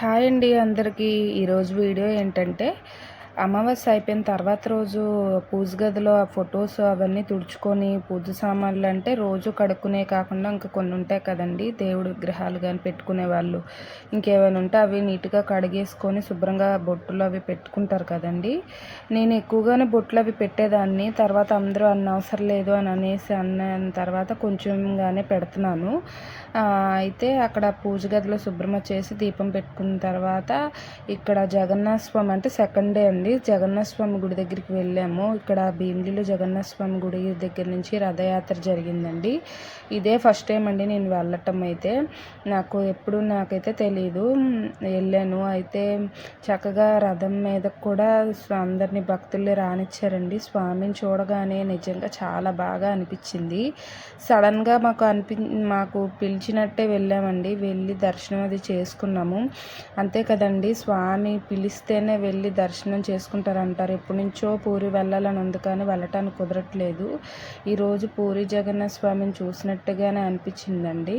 Hi అండి అందరికీ. ఈరోజు వీడియో ఏంటంటే అమావాస్య అయిపోయిన తర్వాత రోజు పూజ గదిలో ఆ ఫొటోస్ అవన్నీ తుడుచుకొని పూజ సామాన్లు అంటే రోజు కడుక్కునే కాకుండా ఇంకా కొన్ని ఉంటాయి కదండి. దేవుడి విగ్రహాలు కానీ పెట్టుకునే వాళ్ళు. ఇంకేమైనా ఉంటే అవి నీట్గా కడిగేసుకొని శుభ్రంగా బొట్టులు అవి పెట్టుకుంటారు కదండి. నేను ఎక్కువగానే బొట్లు అవి పెట్టేదాన్ని. తర్వాత అందరూ అన్న అవసరం లేదు అని అనేసి అన్న తర్వాత కొంచెంగానే పెడుతున్నాను. అయితే అక్కడ పూజ గదిలో శుభ్రం చేసి దీపం పెట్టుకున్న తర్వాత ఇక్కడ జగన్నాథ స్వామి అంటే సెకండ్ డే అండి. అండి జగన్నాథ స్వామి గుడి దగ్గరికి వెళ్ళాము. ఇక్కడ భీమిలిలో జగన్నాథ స్వామి గుడి దగ్గర నుంచి రథయాత్ర జరిగిందండి. ఇదే ఫస్ట్ టైం అండి నేను వెళ్ళటం అయితే. నాకు ఎప్పుడు నాకైతే తెలియదు వెళ్ళాను. అయితే చక్కగా రథం మీద కూడా అందరినీ భక్తుల్ని రానిచ్చారండి. స్వామిని చూడగానే నిజంగా చాలా బాగా అనిపించింది. సడన్గా మాకు అనిపి మాకు పిలిచినట్టే వెళ్ళామండి. వెళ్ళి దర్శనం అది చేసుకున్నాము. అంతే కదండి. స్వామి పిలిస్తేనే వెళ్ళి దర్శనం చేసుకుంటారంటారు. చేసుకుంటారు అంటారు ఎప్పటి నుంచో పూరి వెళ్ళాలని ఉంది కానీ వెళ్ళటానికి కుదరట్లేదు. ఈరోజు పూరి జగన్నాథ స్వామిని తిన్నట్టుగానే అనిపించిందండి.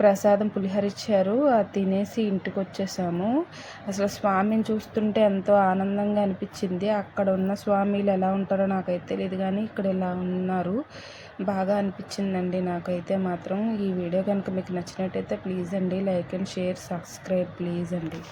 ప్రసాదం పులిహోర ఇచ్చారు. అది తినేసి ఇంటికి వచ్చేసాము అసలు స్వామిని చూస్తుంటే ఎంతో ఆనందంగా అనిపించింది. అక్కడ ఉన్న స్వామిలు ఎలా ఉంటారో నాకైతే తెలియదు కానీ ఇక్కడ ఎలా ఉన్నారు. బాగా అనిపించిందండి నాకైతే మాత్రం. ఈ వీడియో కనుక మీకు నచ్చినట్టయితే ప్లీజ్ అండి. Like and share subscribe please అండి.